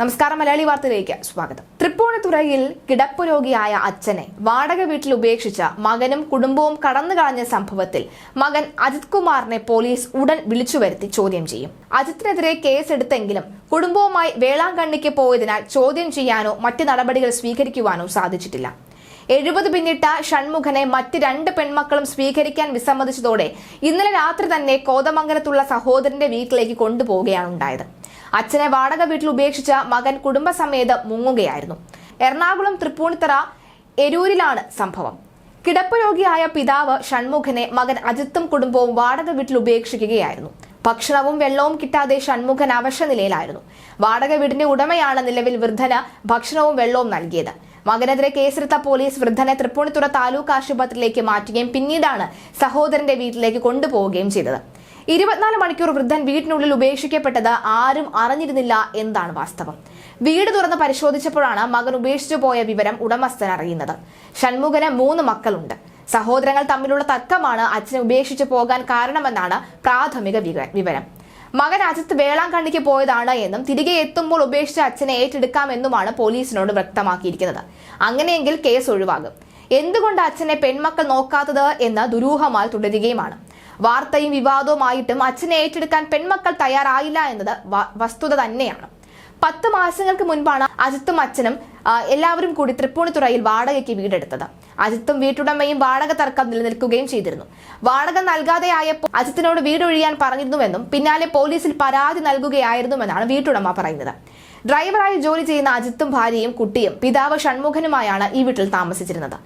നമസ്കാരം മലയാളി വാർത്തയിലേക്ക് സ്വാഗതം. തൃപ്പൂണിത്തുറയിൽ കിടപ്പ് രോഗിയായ അച്ഛനെ വാടക വീട്ടിൽ ഉപേക്ഷിച്ച മകനും കുടുംബവും കടന്നു കളഞ്ഞ സംഭവത്തിൽ മകൻ അജിത് കുമാറിനെ പോലീസ് ഉടൻ വിളിച്ചു വരുത്തി ചോദ്യം ചെയ്യും. അജിത്തിനെതിരെ കേസെടുത്തെങ്കിലും കുടുംബവുമായി വേളാങ്കണ്ണിക്ക് പോയതിനാൽ ചോദ്യം ചെയ്യാനോ മറ്റ് നടപടികൾ സ്വീകരിക്കുവാനോ സാധിച്ചിട്ടില്ല. എഴുപത് പിന്നിട്ട ഷൺമുഖനെ മറ്റ് രണ്ട് പെൺമക്കളും സ്വീകരിക്കാൻ വിസമ്മതിച്ചതോടെ ഇന്നലെ രാത്രി തന്നെ കോതമംഗലത്തുള്ള സഹോദരന്റെ വീട്ടിലേക്ക് കൊണ്ടുപോവുകയാണ് ഉണ്ടായത്. അച്ഛനെ വാടക വീട്ടിൽ ഉപേക്ഷിച്ച മകൻ കുടുംബസമേതം മുങ്ങുകയായിരുന്നു. എറണാകുളം തൃപ്പൂണിത്തറ എരൂരിലാണ് സംഭവം. കിടപ്പ് രോഗിയായ പിതാവ് ഷൺമുഖനെ മകൻ അജിത്തും കുടുംബവും വാടക വീട്ടിൽ ഉപേക്ഷിക്കുകയായിരുന്നു. ഭക്ഷണവും വെള്ളവും കിട്ടാതെ ഷൺമുഖൻ അവശ നിലയിലായിരുന്നു. വാടക വീടിന്റെ ഉടമയാണ് നിലവിൽ വൃദ്ധന് ഭക്ഷണവും വെള്ളവും നൽകിയത്. മകനെതിരെ കേസെടുത്ത പോലീസ് വൃദ്ധനെ തൃപ്പൂണിത്തുറ താലൂക്ക് ആശുപത്രിയിലേക്ക് മാറ്റുകയും പിന്നീടാണ് സഹോദരന്റെ വീട്ടിലേക്ക് കൊണ്ടുപോവുകയും ചെയ്തത്. ഇരുപത്തിനാല് മണിക്കൂർ വൃദ്ധൻ വീട്ടിനുള്ളിൽ ഉപേക്ഷിക്കപ്പെട്ടത് ആരും അറിഞ്ഞിരുന്നില്ല എന്നാണ് വാസ്തവം. വീട് തുറന്ന് പരിശോധിച്ചപ്പോഴാണ് മകൻ ഉപേക്ഷിച്ചു പോയ വിവരം ഉടമസ്ഥൻ അറിയുന്നത്. ഷൺമുഖന് മൂന്ന് മക്കളുണ്ട്. സഹോദരങ്ങൾ തമ്മിലുള്ള തർക്കമാണ് അച്ഛനെ ഉപേക്ഷിച്ചു പോകാൻ കാരണമെന്നാണ് പ്രാഥമിക വിവ- വിവരം. മകൻ അജിത്ത് വേളാങ്കണ്ണിക്ക് പോയതാണ് എന്നും തിരികെ എത്തുമ്പോൾ ഉപേക്ഷിച്ച അച്ഛനെ ഏറ്റെടുക്കാമെന്നുമാണ് പോലീസിനോട് വ്യക്തമാക്കിയിരിക്കുന്നത്. അങ്ങനെയെങ്കിൽ കേസ് ഒഴിവാകും. എന്തുകൊണ്ട് അച്ഛനെ പെൺമക്കൾ നോക്കാത്തത് എന്ന ദുരൂഹമായി തുടരുകയുമാണ്. വാർത്തയും വിവാദവുമായിട്ടും അച്ഛനെ ഏറ്റെടുക്കാൻ പെൺമക്കൾ തയ്യാറായില്ല എന്നത് വസ്തുത തന്നെയാണ്. പത്ത് മാസങ്ങൾക്ക് മുൻപാണ് അജിത്തും അച്ഛനും എല്ലാവരും കൂടി തൃപ്പൂണിത്തുറയിൽ വാടകയ്ക്ക് വീടെടുത്തത്. അജിത്തും വീട്ടുടമയും വാടക തർക്കം നിലനിൽക്കുകയും ചെയ്തിരുന്നു. വാടക നൽകാതെയായപ്പോൾ അജിത്തിനോട് വീടൊഴിയാൻ പറഞ്ഞിരുന്നുവെന്നും പിന്നാലെ പോലീസിൽ പരാതി നൽകുകയായിരുന്നുവെന്നാണ് വീട്ടുടമ പറയുന്നത്. ഡ്രൈവറായി ജോലി ചെയ്യുന്ന അജിത്തും ഭാര്യയും കുട്ടിയും പിതാവ് ഷൺമുഖനുമായാണ് ഈ വീട്ടിൽ താമസിച്ചിരുന്നത്.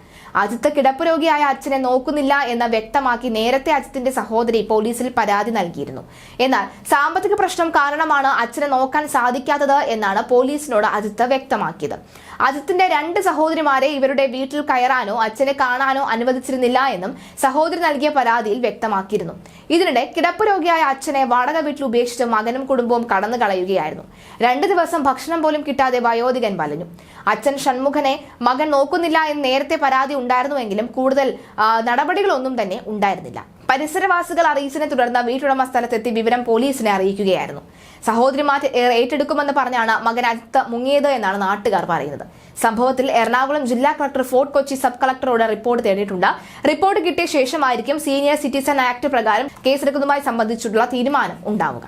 അജിത്ത് കിടപ്പ് രോഗിയായ അച്ഛനെ നോക്കുന്നില്ല എന്ന് വ്യക്തമാക്കി നേരത്തെ അജിത്തിന്റെ സഹോദരി പോലീസിൽ പരാതി നൽകിയിരുന്നു. എന്നാൽ സാമ്പത്തിക പ്രശ്നം കാരണമാണ് അച്ഛനെ നോക്കാൻ സാധിക്കാത്തത് എന്നാണ് പോലീസിനോട് അജിത്ത് വ്യക്തമാക്കിയത്. അജിത്തിന്റെ രണ്ട് സഹോദരിമാരെ ഇവരുടെ വീട്ടിൽ കയറാനോ അച്ഛനെ കാണാനോ അനുവദിച്ചിരുന്നില്ല എന്നും സഹോദരി നൽകിയ പരാതിയിൽ വ്യക്തമാക്കിയിരുന്നു. ഇതിനിടെ കിടപ്പ് രോഗിയായ അച്ഛനെ വാടക വീട്ടിൽ ഉപേക്ഷിച്ച് മകനും കുടുംബവും കടന്നു കളയുകയായിരുന്നു രണ്ടു ദിവസം ഭക്ഷണം പോലും കിട്ടാതെ വയോധികൻ വലഞ്ഞു. അച്ഛൻ ഷൺമുഖനെ മകൻ നോക്കുന്നില്ല എന്ന് നേരത്തെ പരാതി ഉണ്ടായിരുന്നുവെങ്കിലും കൂടുതൽ നടപടികളൊന്നും തന്നെ ഉണ്ടായിരുന്നില്ല. പരിസരവാസികൾ അറിയിച്ചതിനെ തുടർന്ന് വീട്ടുടമ സ്ഥലത്തെത്തി വിവരം പോലീസിനെ അറിയിക്കുകയായിരുന്നു. സഹോദരിമാർ ഏറ്റെടുക്കുമെന്ന് പറഞ്ഞാണ് മകൻ അജിത്ത് മുങ്ങിയത് എന്നാണ് നാട്ടുകാർ പറയുന്നത്. സംഭവത്തിൽ എറണാകുളം ജില്ലാ കളക്ടർ ഫോർട്ട് കൊച്ചി സബ് കളക്ടറോട് റിപ്പോർട്ട് തേടിയിട്ടുണ്ട്. റിപ്പോർട്ട് കിട്ടിയ ശേഷമായിരിക്കും സീനിയർ സിറ്റിസൺ ആക്ട് പ്രകാരം കേസെടുക്കുന്നതുമായി സംബന്ധിച്ചിട്ടുള്ള തീരുമാനം ഉണ്ടാവുക.